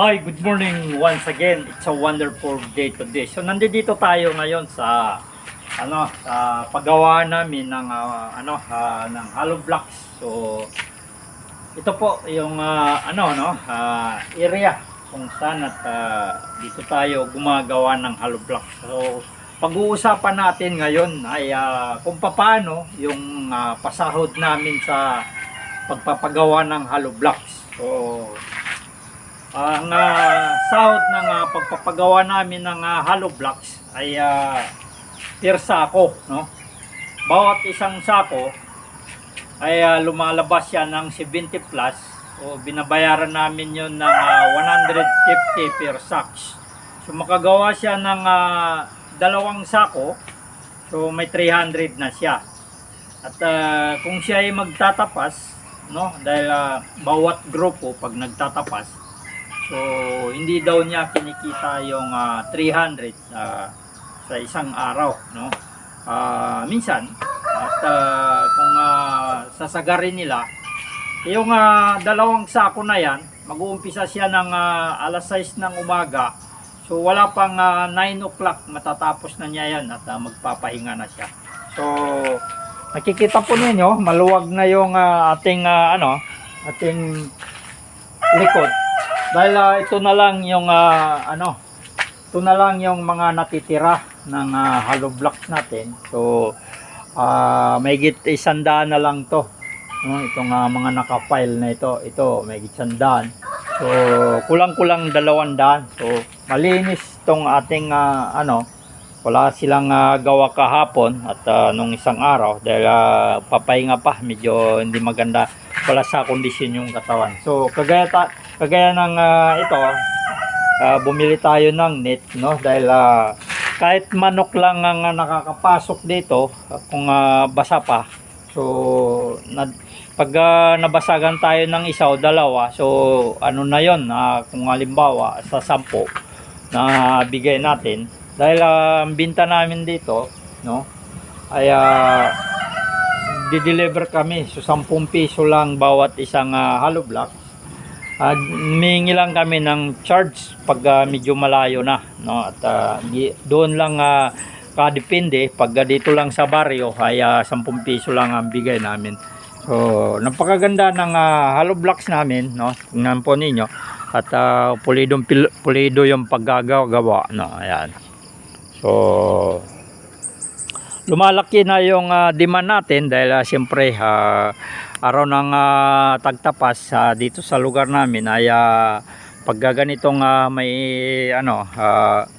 Hi, good morning once again. It's a wonderful day today. So nandito tayo ngayon sa ano sa paggawa namin ng ah, ano ah, ng hollow blocks. So ito po yung ah, ano no ah, area kung saan at ah, dito tayo gumagawa ng hollow blocks. So pag-uusapan natin ngayon ay ah, kung paano yung ah, pasahod namin sa pagpapagawa ng hollow blocks. So ang ah, sahod ng ah, pagpapagawa namin ng ah, hollow blocks ay uh, per sako, no? Bawat isang sako ay ah, lumalabas yan ng 70 plus. O binabayaran namin yun ng ah, 150 per sacks. So makagawa siya ng ah, dalawang sako, so may 300 na siya. At ah, kung siya ay magtatapas, no, dahil ah, bawat grupo pag nagtatapas, So, hindi daw niya kinikita yung ah, 300 ah, sa isang araw, no? Ah, minsan, at ah, kung ah, sasagarin nila, yung ah, dalawang sako na yan, mag-uumpisa siya ng ah, alas 6 ng umaga. So, wala pang ah, 9 o'clock, matatapos na niya yan at ah, magpapahinga na siya. So, nakikita po ninyo, maluwag na yung ah, ating ah, ano, ating likod. Dahil ah, ito na lang yung ah, ano, ito na lang yung mga natitira ng ah, hollow blocks natin. So, ah may git isandaan na lang to. No, itong ah, mga naka-file na ito, ito may git isandaan. So, kulang-kulang dalawang daan. So, malinis tong ating ah, ano, wala silang ah, gawa kahapon at ah, nung isang araw dahil ah, papahinga pa, medyo hindi maganda wala sa kondisyon yung katawan. So, kagaya ta kagaya ng ah, ito, ah, bumili tayo ng net, no? Dahil ah, kahit manok lang ang ah, nakakapasok dito, ah, kung ah, basa pa, so, na, pag ah, nabasagan tayo ng isa o dalawa, so, ano na yon ah, kung halimbawa, sa sampo, na bigay natin, dahil ah, ang binta namin dito, no, ay ah, di-deliver kami. So 10 piso lang bawat isang ah, hollow block. Uh, mingi lang kami ng charge pag ah, medyo malayo na, no? At di- doon lang uh, kadepende pag ah, dito lang sa baryo ay ah, 10 piso lang ang bigay namin. So, napakaganda ng ah, hollow blocks namin, no? Tingnan po ninyo. At uh, pulidong pil- pulido yung paggagawa, no? Ayan. So, lumalaki na yung ah, demand natin dahil uh, siyempre ah, araw ng ah, tagtapas ah, dito sa lugar namin ay uh, pag ganitong ah, may ano ah,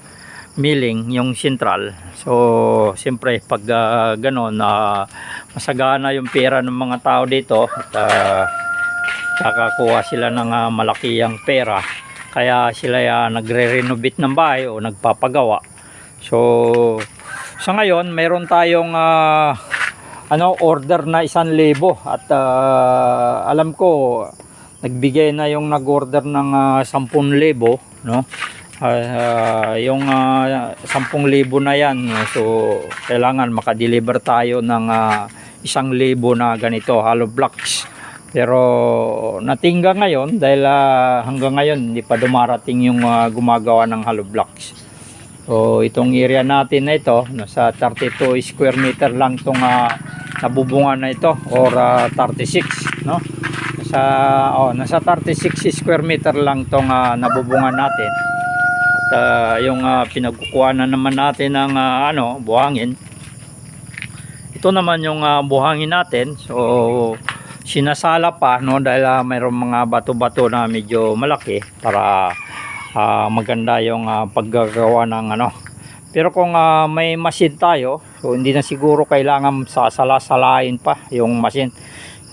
milling yung central so siyempre pag ah, ganon na masagana yung pera ng mga tao dito at ah, kakakuha sila ng ah, malakiyang pera. Kaya sila ah, nagre-renovate ng bahay o nagpapagawa. So sa ngayon, mayroon tayong ah, ano order na isang libo at ah, alam ko nagbigay na yung nag-order ng ah, 10,000 no? Ah, yung ah, 10,000 na yan so kailangan makadeliver tayo ng ah, isang libo na ganito hollow blocks pero natingga ngayon dahil ah, hanggang ngayon hindi pa dumarating yung ah, gumagawa ng hollow blocks So itong area natin na ito, nasa 32 square meter lang itong uh, nabubungan na ito or ah, 36, no? Nasa oh, nasa 36 square meter lang itong ah, nabubungan natin. At ah, yung uh, pinagkukuha na naman natin ng ah, ano, buhangin. Ito naman yung ah, buhangin natin. So sinasala pa no dahil ah, mayroong mga bato-bato na medyo malaki para ah, maganda yung ah, paggagawa ng ano. Pero kung ah, may machine tayo, so hindi na siguro kailangan sasala-salain pa yung machine.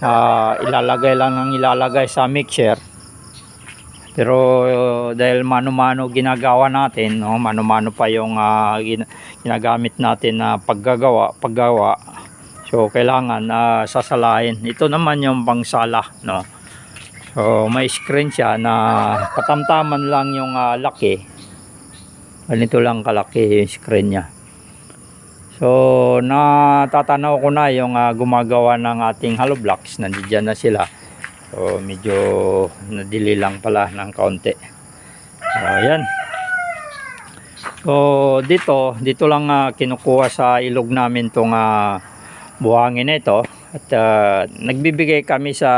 Ah, ilalagay lang ng ilalagay sa mixer. Pero uh, dahil mano-mano ginagawa natin, no, mano-mano pa yung gin- ginagamit natin na paggagawa, paggawa. So kailangan na sasalain. Ito naman yung pangsala, no. So may screen siya na katamtaman lang yung ah, laki. Ganito lang kalaki yung screen niya. So natatanaw ko na yung ah, gumagawa ng ating hollow blocks. Nandiyan na sila. So medyo nadili lang pala ng kaunti. Ayan. So dito, dito lang ah, kinukuha sa ilog namin tong ah, buhangin na ito. At ah, nagbibigay kami sa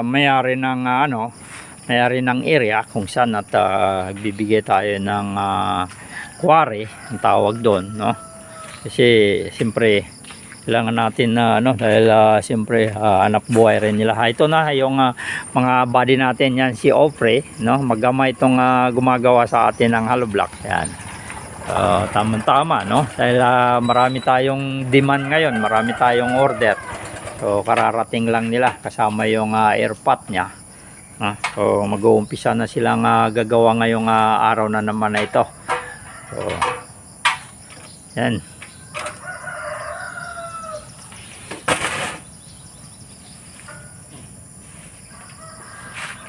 mayari ng ah, ano, mayari ng area kung saan at ah, bibigay tayo ng ah, quarry, ang tawag doon, no? Kasi siyempre kailangan natin na ano dahil ah, siyempre ah, anak buhay rin nila. Ito na yung ah, mga body natin yan si Opre, no? Magama itong ah, gumagawa sa atin ng hollow block. Yan. Uh, tamang-tama, no? Dahil ah, marami tayong demand ngayon, marami tayong order. So kararating lang nila kasama yung ah, airpot niya. Ah, so mag-uumpisa na silang ah, gagawa ngayong ah, araw na naman na ito. So yan.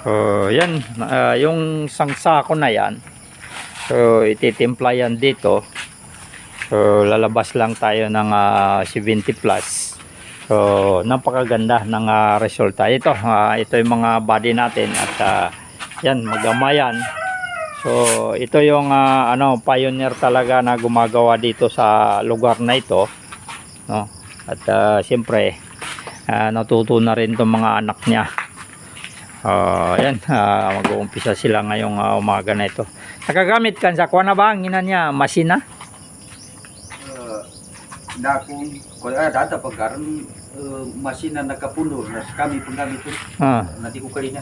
So, yan. Ah, yung sangsako na yan. So, ititimpla yan dito. So, lalabas lang tayo ng ah, 70 plus. So, napakaganda ng ah, resulta. Ito, ah, ito yung mga body natin. At ah, yan, magamayan. So, ito yung ah, ano, pioneer talaga na gumagawa dito sa lugar na ito. No? At ah, siyempre, ah, natuto na rin itong mga anak niya. Ah, ayan, ah, mag-uumpisa sila ngayong ah, umaga na ito. Nakagamit kan sa kuha na ba? Ang ina niya, masina? uh, na ah, data pagkaroon uh, masina nakapuno na kami panggamit ko Ah, nanti ko kanina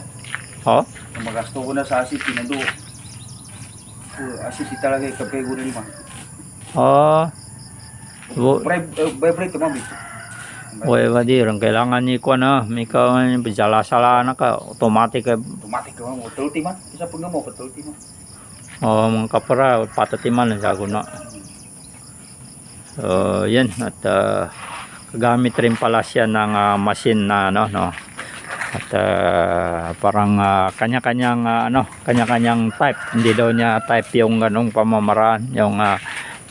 oh? magasto ko na sa asip pinando uh, asip di talaga kapay ko lima. Oh. Wo- Pre, uh, vibrate mami. Uy, wadir, ang kailangan ni kuha na, may ka, sala-sala na ka, automatic ka mo tulti man isa pag mo patulti man oh, mga kapara, patatiman ang sago na. So, yan, at ah, kagamit rin pala siya ng ah, machine na, ano, no, at ah, parang ah, kanya-kanyang, ah, ano, kanya-kanyang type, hindi daw niya type yung ganong pamamaraan, yung ah,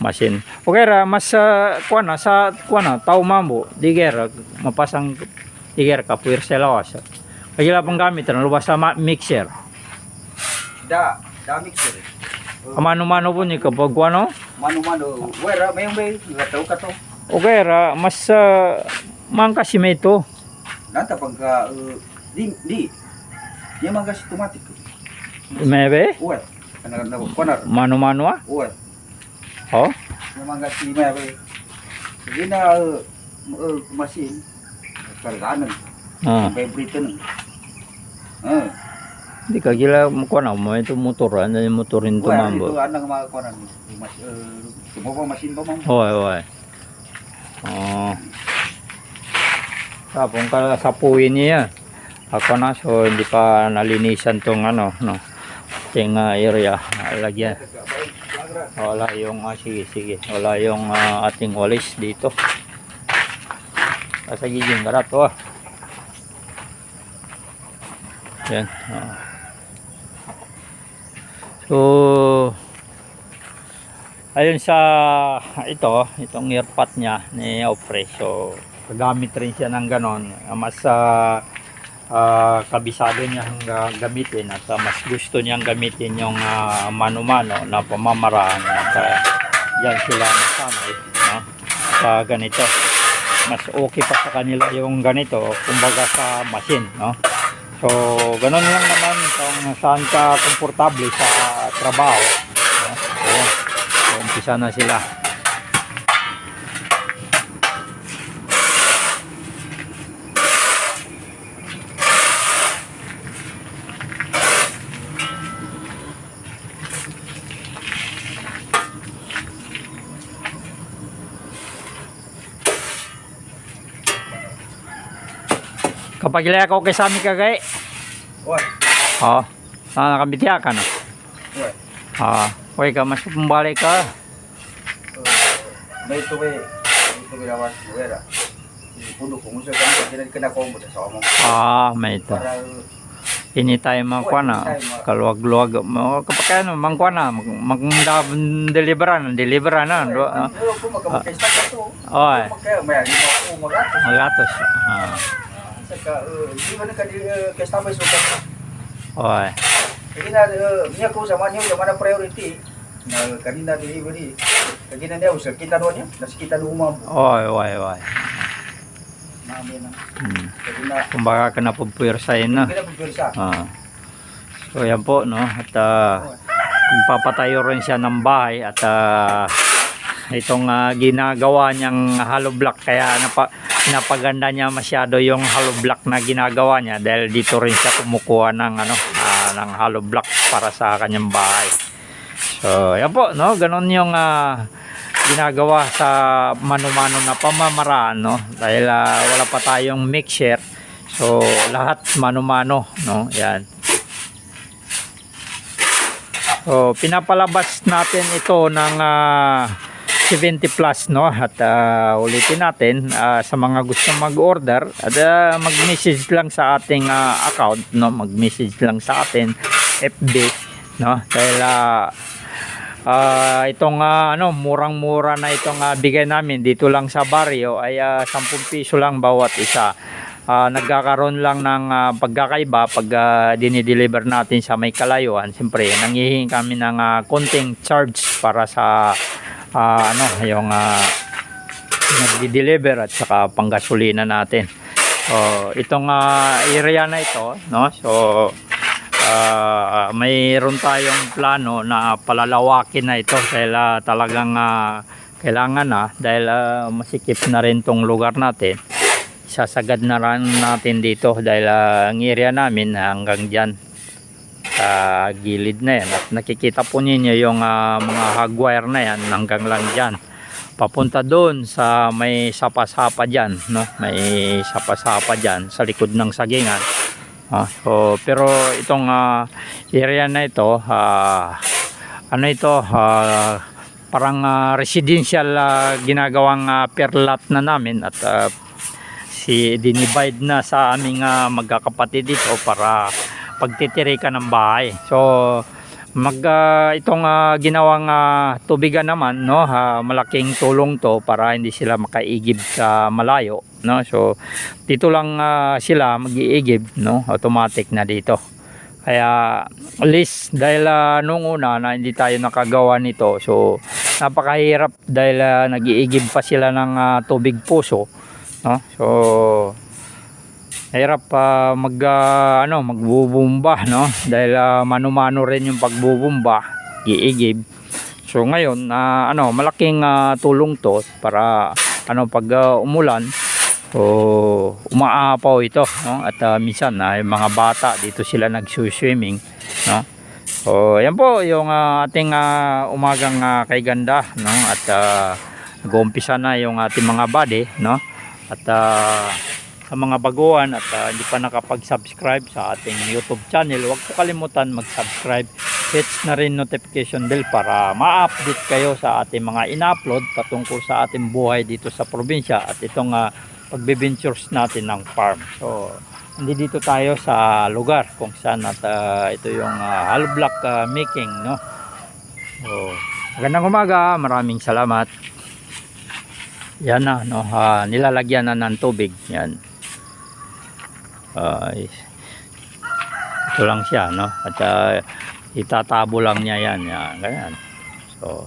machine. Okay ra, mas uh, kuha na, sa kuha na, tao mambo, diger, mapasang, diger ka, puwer sa lawas. Kaya pang gamit, ano, lubas sa mixer. da da mixer Mano-mano po ni kapag ano, mano mano wera may may lataw ka to okay ra, mas uh, mangkasimento. nata pagka uh, di di di man gas automatic Mebe, uwe kana na konar mano-mano ah. uwe Oh, yung mga si Mary. Sige na uh, uh, machine. Karganan. ah. Vibrate na. Ah. Di ka gila mo kuha na, mo ito motor, ano yung motorin to Wala mambo. ito anang mga kuanan. Yung mas uh, tumaba machine ba ma'am? Hoy, hoy. Oh. Tapong ka sapuin niya. Ako na, so hindi pa nalinisan tong ano, no. Ting ah, area, lagyan. Wala yung, ah, sige, sige. Wala yung ah, ating walis dito. Sa giging garat, oh. Yan. ah. So, ayun sa ito, itong earpot niya ni Opre. So, gagamit rin siya ng ganon. Mas ah, ah, kabisado niyang ah, gamitin at ah, mas gusto niyang gamitin yung ah, mano-mano na pamamaraan. At ah, yan sila nasanay no? sa ganito. Mas okay pa sa kanila yung ganito kumbaga sa machine. No? So, ganun lang naman kung saan ka komportable sa trabaho. Ayan. So, umpisa na sila. Kapag ilaya ko kay Sami kagay, Uwe. oh, ah, nakabitya ka na. Uwe. Ah, okay ka, mas pumbalik ka. Uh, may ito may ito may lawas. Wera. Puno kung usa ka na kailan ka na ko mo sa mo. Ah, may. Para Ini tayo mangkwa na. Kaluwag-luwag. Mo, Kapag ano, mangkwa na. Mag-deliveran. Deliveran na. Ah, to. Oy. Magatos. Ah, Saka uh, di man ka di uh, kay stabay so ka. oy. Kaya na, uh, niya ko sa manyo, yung mana priority, na kanina delivery, kaya na niya, sa kita doon niya, nasa kita umam. Oy, oy, oy. Mami na, Hmm. na, Kumbaga ka na pupwersahin na. kaya na pagpirsa. Ah. So yan po no at ah, papatayo rin siya ng bahay at ah, itong ah, ginagawa niyang hollow block kaya napa, napaganda niya masyado yung hollow block na ginagawa niya dahil dito rin siya kumukuha ng ano ah, ng hollow block para sa kanyang bahay. So yan po no? Ganun yung ah, ginagawa sa mano-mano na pamamaraan no? Dahil ah, wala pa tayong mixer. So lahat mano-mano no? Yan. So, pinapalabas natin ito ng ah, 70 plus no? At ah, ulitin natin ah, sa mga gusto mag-order at ah, mag-message lang sa ating ah, account no? Mag-message lang sa atin FB no? Dahil ah, ah, itong ah, ano murang-mura na itong ah, bigay namin dito lang sa baryo ay ah, 10 piso lang bawat isa. Ah, nagkakaroon lang ng ah, pagkakaiba pag ah, dinideliver natin sa may kalayuan. Siyempre, nanghihingi kami ng ah, konting charge para sa ah, ano, yung uh, nagdi-deliver at saka panggasolina natin. So, itong ah, area na ito, no? So, ah, mayroon tayong plano na palalawakin na ito dahil ah, talagang ah, kailangan na dahil ah, masikip na rin tong lugar natin sasagad na rin natin dito dahil ah, ang area namin hanggang dyan sa gilid na yan. At nakikita po ninyo yung ah, mga hagwire na yan hanggang lang dyan. Papunta doon sa may sapa-sapa dyan no? may sapa-sapa dyan sa likod ng sagingan. Ah, so, pero itong ah, area na ito ah, ano ito? Ah, parang ah, residential ah, ginagawang ah, per na namin at ah, si dinivide na sa aming ah, magkakapatid dito para pagtitirikan ng bahay. So mag ah, itong ah, ginawang ah, tubigan naman no ah, malaking tulong to para hindi sila makaigib sa malayo no. So dito lang ah, sila mag-iigib no automatic na dito. Kaya at least dahil ah, nung una na hindi tayo nakagawa nito so napakahirap dahil ah, nag-iigib pa sila ng ah, tubig puso no. So hirap pa mag ah, ano magbubumba no? Dahil ah, mano-mano rin yung pagbubumba giigib so ngayon na ano malaking ah, tulong to para ano pag ah, umulan so umaapaw ito no? At ah, minsan yung mga bata dito sila nagsuswimming no? So yan po yung ah, ating ah, umagang ah, kay ganda no? At uh, nag-uumpisa na yung ating mga body no? At ah, sa mga baguhan at ah, hindi pa nakapag-subscribe sa ating YouTube channel, huwag po kalimutan mag-subscribe. Hit na rin notification bell para ma-update kayo sa ating mga in-upload patungkol sa ating buhay dito sa probinsya at itong uh, pagbe-ventures natin ng farm. So, hindi dito tayo sa lugar kung saan at ah, ito yung uh, hollow block ah, making, no? So, magandang umaga, maraming salamat. Yan na, no, ah, nilalagyan na ng tubig. Yan. Ay, ito lang siya, no? At ah, itatabo lang niya yan. yan ganyan. So,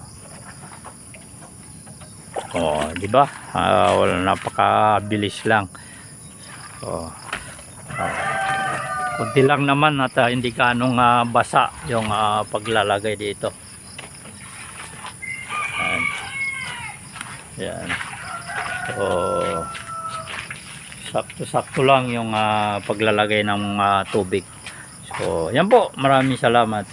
oh, di ba? Ah, wala napakabilis lang. So, ah, kunti lang naman at ah, hindi kanong ah, basa yung ah, paglalagay dito. Yan. Yan. So, sakto-sakto lang yung ah, paglalagay ng ah, tubig. So, yan po. Maraming salamat.